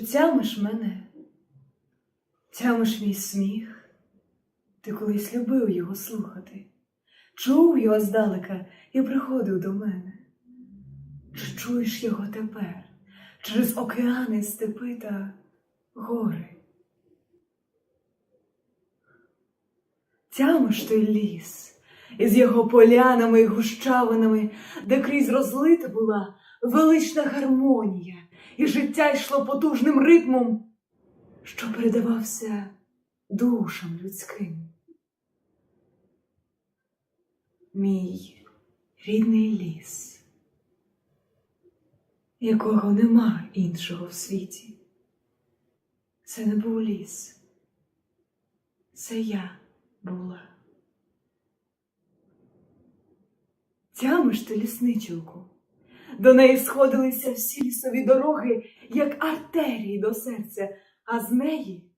Тямиш мене? Тямиш мій сміх? Ти колись любив його слухати, чув його здалека і приходив до мене. Чи чуєш його тепер через океани, степи та гори? Тямиш той ліс із його полянами і гущавинами, де крізь розлита була велична гармонія, і життя йшло потужним ритмом, що передавався душам людським. Мій рідний ліс, якого нема іншого в світі. Це не був ліс, це я була. Тямиш ти лісничилку. До неї сходилися всі лісові дороги, як артерії до серця, а з неї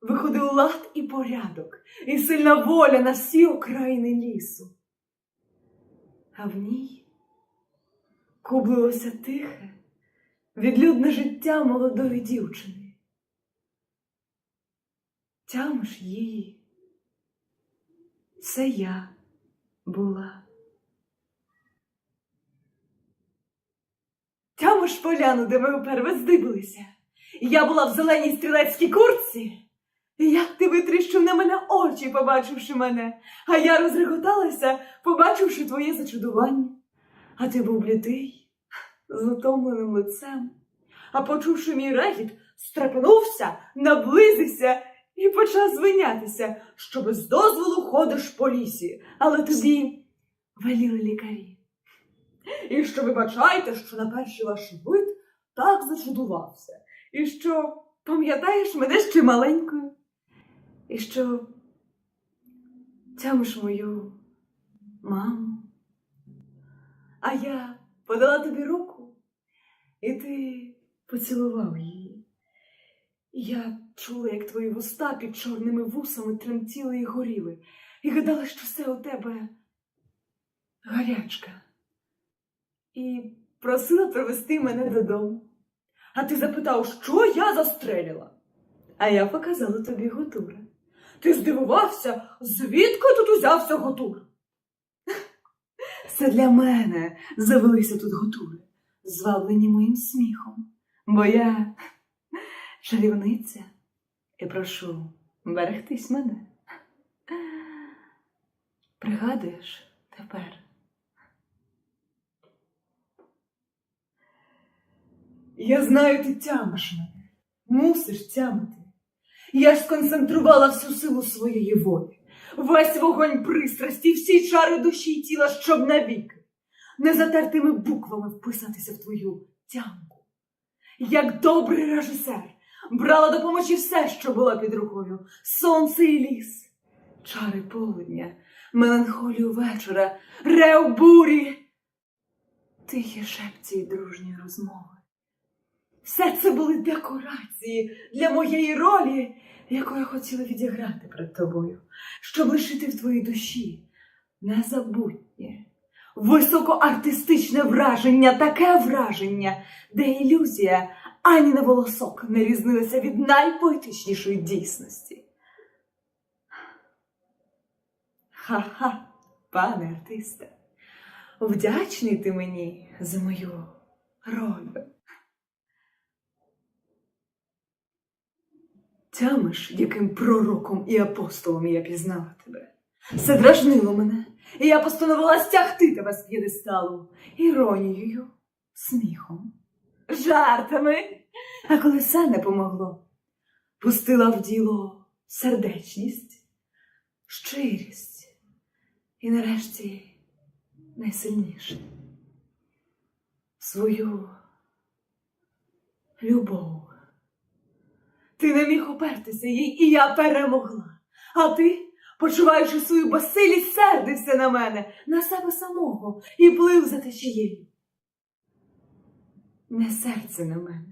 виходив лад і порядок, і сильна воля на всі окраїни лісу. А в ній кублилося тихе, відлюдне життя молодої дівчини. Тямиш її. Це я була. Тямиш поляну, де ми вперше здибилися. Я була в зеленій стрілецькій куртці. Як ти витріщив на мене очі, побачивши мене, а я розреготалася, побачивши твоє зачудування. А ти був блідий, з утомленим лицем, а почувши мій регіт, стрепенувся, наблизився і почав звинятися, що без дозволу ходиш по лісі, але тобі веліли лікарі. І що вибачайте, що на перший ваш вид так зачудувався, і що пам'ятаєш мене ще маленькою, і що тямиш мою маму. А я подала тобі руку, і ти поцілував її. Я чула, як твої вуста під чорними вусами тремтіли і горіли, і гадала, що все у тебе гарячка. І просила привезти мене додому. А ти запитав, що я застрелила? А я показала тобі Готура. Ти здивувався, звідки тут узявся Готур? Це для мене завелися тут Готури, зваблені моїм сміхом, бо я чарівниця і прошу берегтись мене. Пригадуєш тепер? Я знаю, ти тямиш мене, мусиш тямити. Я ж сконцентрувала всю силу своєї волі, весь вогонь пристрасті, всі чари душі й тіла, щоб навіки, незатертими буквами вписатися в твою тямку. Як добрий режисер, брала допомогі все, що було під рукою, сонце і ліс, чари полудня, меланхолію вечора, рев бурі, тихі шепці й дружні розмови. Все це були декорації для моєї ролі, яку я хотіла відіграти перед тобою, щоб лишити в твоїй душі незабутнє, високоартистичне враження, таке враження, де ілюзія ані на волосок не різнилася від найпоетичнішої дійсності. Ха-ха, пане артисте, вдячний ти мені за мою роль. Тямиш, яким пророком і апостолом я пізнала тебе. Це дражнило мене, і я постановила стягти тебе з п'єдесталу іронією, сміхом, жартами. А коли все не помогло, пустила в діло сердечність, щирість і нарешті найсильніше свою любов. Ти не міг опертися їй, і я перемогла. А ти, почуваючи свою безсилість, сердився на мене, на себе самого і плив за течією. Не серце на мене.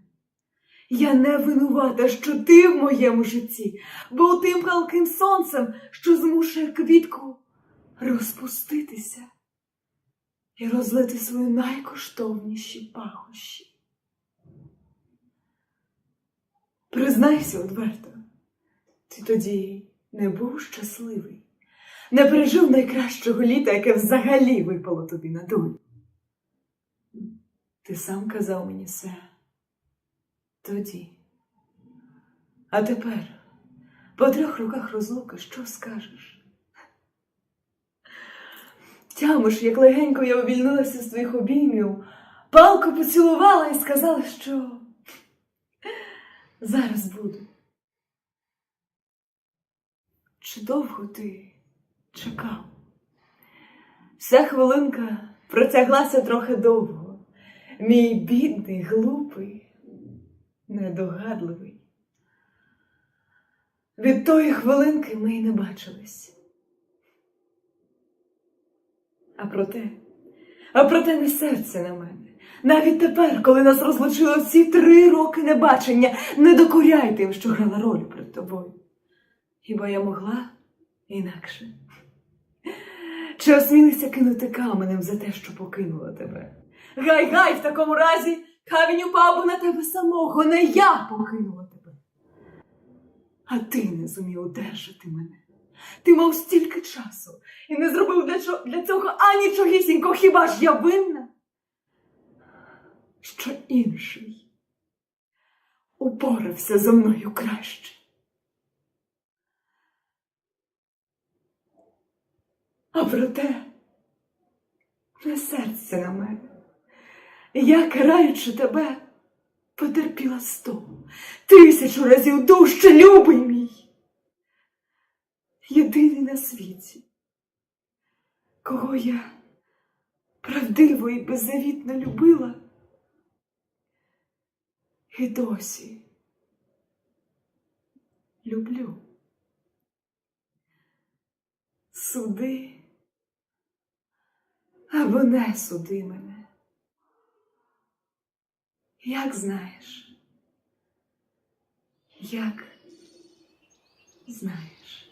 Я не винувата, що ти в моєму житті, бо тим палким сонцем, що змушує квітку розпуститися і розлити свої найкоштовніші пахощі. Признайся одверто, ти тоді не був щасливий, не пережив найкращого літа, яке взагалі випало тобі на долю. Ти сам казав мені все тоді. А тепер, по трьох роках розлуки, що скажеш? Тямиш, як легенько я увільнилася з твоїх обіймів, палко поцілувала і сказала, що зараз буду. Чи довго ти чекав? Вся хвилинка протяглася трохи довго. Мій бідний, глупий, недогадливий. Від тої хвилинки ми й не бачились. А проте, а проте не серце на мене. Навіть тепер, коли нас розлучило всі три роки небачення, не докоряй тим, що грала роль перед тобою. Хіба я могла інакше? Чи осмілися кинути каменем за те, що покинула тебе? Гай, гай, в такому разі камінь упав на тебе самого, не я покинула тебе. А ти не зумів удержати мене. Ти мав стільки часу і не зробив для цього анічогісінько, хіба ж я винна? Що інший упорався зо мною краще. А проте не серце на мене. Я, караючи тебе, потерпіла сто, тисячу разів дужче, любий мій. Єдиний на світі, кого я правдиво і беззавітно любила, і досі люблю. Суди або не суди мене. Як знаєш, як знаєш.